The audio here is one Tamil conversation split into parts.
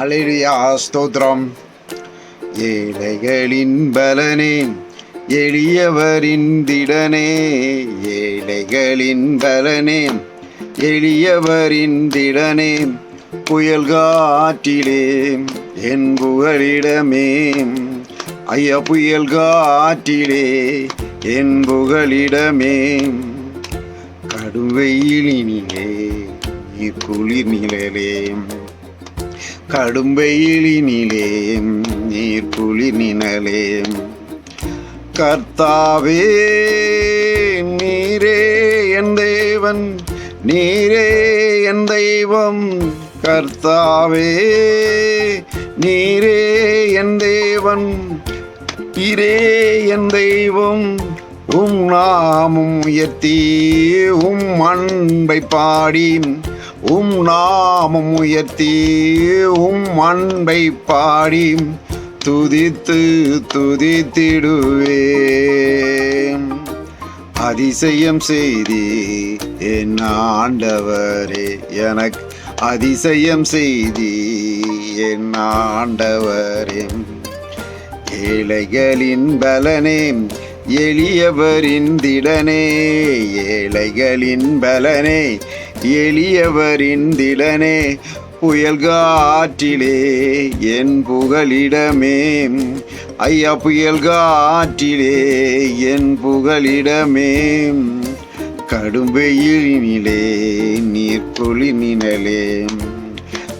அலையா ஸ்தோத்ரம் ஏழைகளின் பலனே எளியவரின் திடனே ஏழைகளின் பலனே எளியவரின் திடனே புயல் காற்றிலே என் புகழிடமே ஐயா புயல் காற்றிலே என் புகழிடமே கடும் வெயிலினிலே நீர் குளிர் நிழலே. கடும் வெயிலினிலே நீர் புலி நினலே கர்த்தாவே நீரே என் தேவன் நீரே என் தெய்வம். கர்த்தாவே நீரே என் தேவன் இரே என் தெய்வம். உம் நாமும் உயர்த்தி உம் அன்பை பாடி உம் நாமம் உயர்த்தி உம் அன்பை பாடி துதித்து துதித்திடுவேன். அதிசயம் செய்தி என் ஆண்டவரே எனக்கு அதிசயம் செய்தி என் ஆண்டவரே. ஏழைகளின் பலனே எளியவரின் திடனே ஏழைகளின் பலனே எளியவரின் திலனே புயல் காற்றிலே என் புகழிடமே ஐயா புயல் காற்றிலே என் புகழிடமே கடும் வெயிலினிலே நீர் குளிர்நிழலே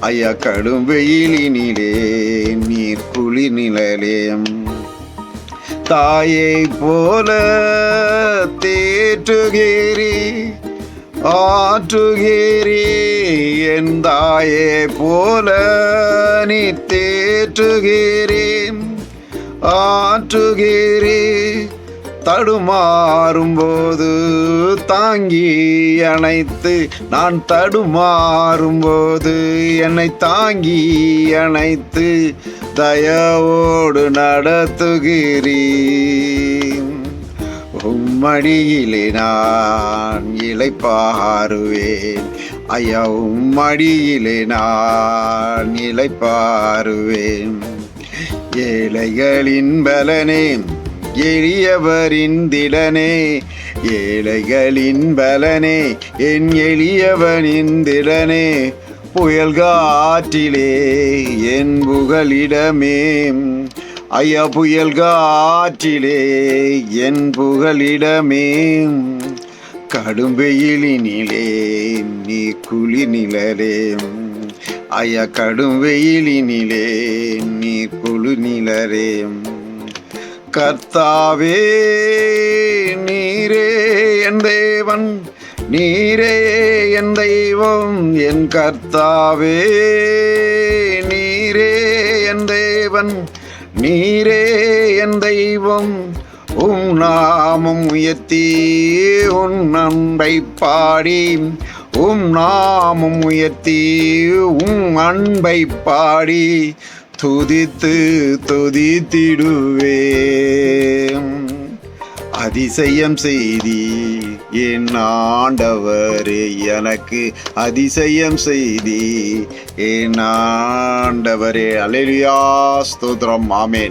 ஐயா கடும் வெயிலினிலே நீர் குளிர்நிழலே தாயை போல தேற்றுகிறேன் ஆற்றுகிறீ என் தாயே போல நீ தேற்றுகிறேன். ஆற்றுகிறீ தடுமாறும் போது தாங்கி அணைத்து நான் தடுமாறும் போது என்னை தாங்கி அணைத்து தயவோடு நடத்துகிறீ உம்மடியிலே நான் இளைப்பாருவேன். ஐயா உம்மடியிலே நான் இளைப்பாருவேன். ஏழைகளின் பலனே எளியவரின் திடனே ஏழைகளின் பலனே என் எளியவனின் திடனே புயல் காற்றிலே என் புகலிடமே. ஐயா புயல் காற்றிலே என் புகலிடமே. கடும் வெயிலினிலே நீ குளி நிழலே. ஐயா கடும் வெயிலினிலே நீ குழு நிழலே. கர்த்தாவே நீரே என் தேவன் நீரே என் தெய்வம் என் கர்த்தாவே நீரே என் தேவன் நீரே என் தெய்வம் உம் நாமம் உயர்த்தி உன் அன்பை பாடி உம் நாமம் உயர்த்தி உம் அன்பை பாடி துதித்து துதித்திடுவே அதிசயம் செய்தி என் ஆண்டவரே எனக்கு அதிசயம் செய்தி. என் ஆண்டவரே அலையா ஸ்தோத்திரம். ஆமேன்.